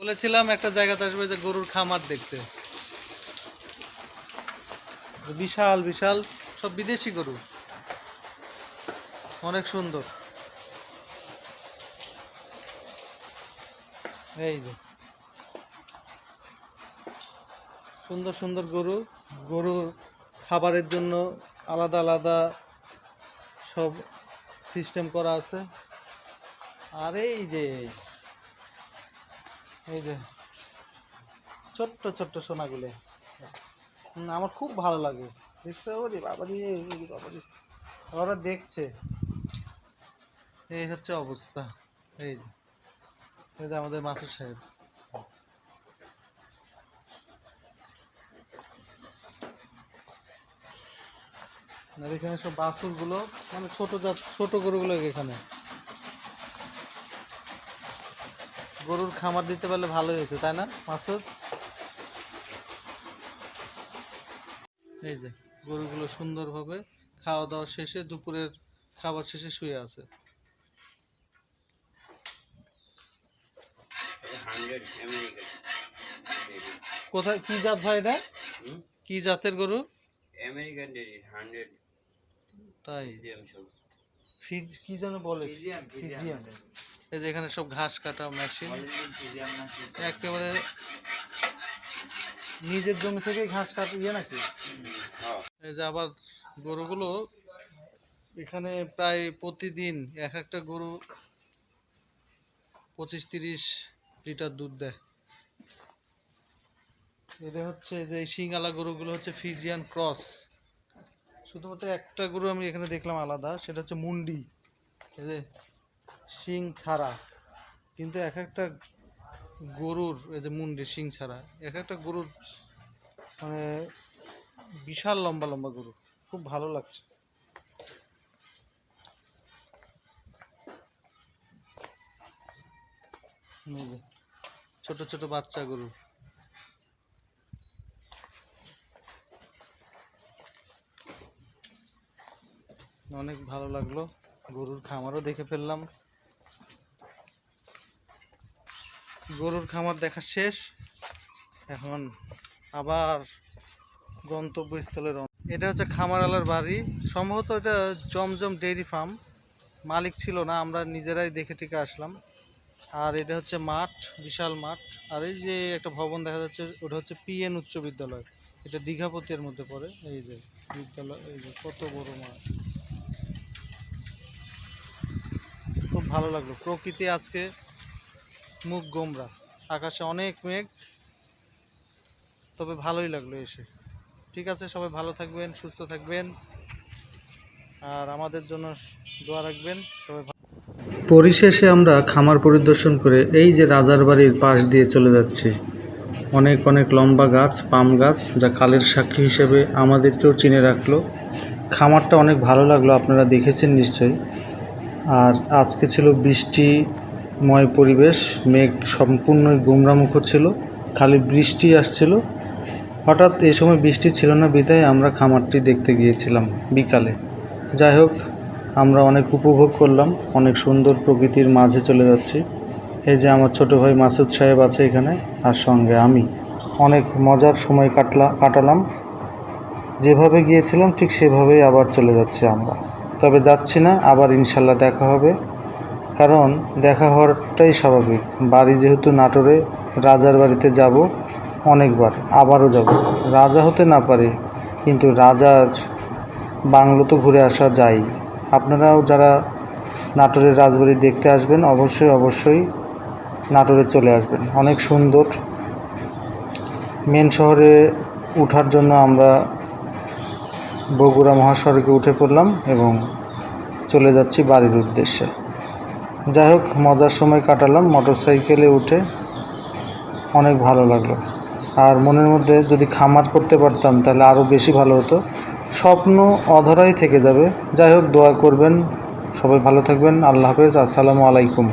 বলেছিলাম একটা জায়গাতে আসবে যে গরুর খামার দেখতে। বিশাল বিশাল, সব বিদেশি গরু। অনেক সুন্দর। এই যে। সুন্দর সুন্দর গরু। গরুর খাবারের জন্য আলাদা আলাদা সব সিস্টেম করা আছে। আর এই যে এই যে, ছোট্ট ছোট্ট সোনাগুলো। আমার খুব ভালো লাগে। দেখছে ওরে বাবারি বাবারি ওরা দেখছে। এই হচ্ছে অবস্থা। এই যে এই যে আমাদের মাসুদ সাহেব। এখানে সব বাছুরগুলো মানে ছোট ছোট গরুগুলো এখানে। গরুর খামার দিতে পারলে ভালোই হতো তাই না মাসুদ? এই যে গরুগুলো সুন্দরভাবে খাওয়া দাওয়া শেষে দুপুরের খাবার শেষে শুয়ে আছে। কোথায় কি জাত ভাই এটা? কি জাতের গরু? আমেরিকান ডেরি হান্ড্রেড তাই? কি যেন বলে? ফিজিয়াম। এই যে এখানে সব ঘাস কাটা মেশিন একেবারে নিজের জমি থেকেই ঘাস কাটা ইয়ে নাকি? এই যে আবার গরুগুলো এখানে প্রায় প্রতিদিন এক একটা গরু পঁচিশ তিরিশ লিটার দুধ দেয়। এটা হচ্ছে যে এই শিঙালা গরুগুলো হচ্ছে ফিজিয়ান ক্রস। শুধুমাত্র একটা গরু আমি এখানে দেখলাম আলাদা সেটা হচ্ছে মুন্ডি। এই যে শিং ছাড়া। কিন্তু এক একটা গরুর, এই যে মুন্ডি, শিং ছাড়া এক একটা গরুর মানে বিশাল লম্বা লম্বা গরু। খুব ভালো লাগছে। ছোট ছোট বাচ্চা গরু। অনেক ভালো লাগল। গরুর খামারও দেখে ফেললাম। গরুর খামার দেখা শেষ। এখন আবার গন্তব্যস্থলের এটা হচ্ছে খামারওয়ালার বাড়ি। সম্ভবত এটা জমজম ডেইরি ফার্ম। মালিক ছিল না, আমরা নিজেরাই দেখে টেকে আসলাম। আর এটা হচ্ছে মাঠ, বিশাল মাঠ। আর এই যে একটা ভবন দেখা যাচ্ছে, ওটা হচ্ছে পিএন উচ্চ বিদ্যালয়। এটা দীঘাপতির মধ্যে পড়ে। এই যে বিদ্যালয়, এই যে কত বড় মাঠ। ভালো লাগল। প্রকৃতি আজকে মুখ গোমরা। আকাশে অনেক মেঘ, তবে ভালোই লাগল এসে। ঠিক আছে, সবাই ভালো থাকবেন, সুস্থ থাকবেন, আর আমাদের জন্য দোয়া রাখবেন, সবাই পরিশেষে আমরা খামার পরিদর্শন করে এই যে রাজার বাড়ির পাশ দিয়ে চলে যাচ্ছি। অনেক অনেক লম্বা গাছ, পাম গাছ, যা কালের সাক্ষী হিসেবে আমাদেরকেও চিনে রাখল। খামারটা অনেক ভালো লাগল, আপনারা দেখেছেন নিশ্চয়ই। আর আজকে ছিল বৃষ্টিময় পরিবেশ, মেঘ সম্পূর্ণই গুমরামুখ ছিল, খালি বৃষ্টি আসছিল। হঠাৎ এই সময় বৃষ্টি ছিল না বিধায় আমরা খামারটি দেখতে গিয়েছিলাম বিকালে। যাই হোক, আমরা অনেক উপভোগ করলাম, অনেক সুন্দর প্রকৃতির মাঝে চলে যাচ্ছি। এই যে আমার ছোট ভাই মাসুদ সাহেব আছে এখানে আর সঙ্গে আমি। অনেক মজার সময় কাটলা, কাটালাম। যেভাবে গিয়েছিলাম ঠিক সেভাবেই আবার চলে যাচ্ছি আমরা। তবে যাচ্ছি না, আবার ইনশাল্লাহ দেখা হবে। কারণ দেখা হওয়াটাই স্বাভাবিক। বাড়ি যেহেতু নাটোরে, রাজার বাড়িতে যাব অনেকবার, আবারও যাব। রাজা হতে না পারে, কিন্তু রাজার বাংলো তো ঘুরে আসা যায়। আপনারাও যারা নাটোরের রাজবাড়ি দেখতে আসবেন, অবশ্যই অবশ্যই নাটোরে চলে আসবেন। অনেক সুন্দর। মেন শহরে ওঠার জন্য আমরা বগুড়া মহাসড়কে উঠে পড়লাম এবং চলে যাচ্ছি বাড়ির উদ্দেশ্যে। যাই হোক, মজার সময় কাটালাম মোটর সাইকেলে উঠে অনেক ভালো লাগল। আর মনের মধ্যে যদি খামার করতে পারতাম, তাহলে আরও বেশি ভালো হতো। স্বপ্ন অধরাই থেকে যাবে। যাই হোক, দোয়া করবেন। সবাই ভালো থাকবেন। আল্লাহ হাফেজ। আসসালামু আলাইকুম।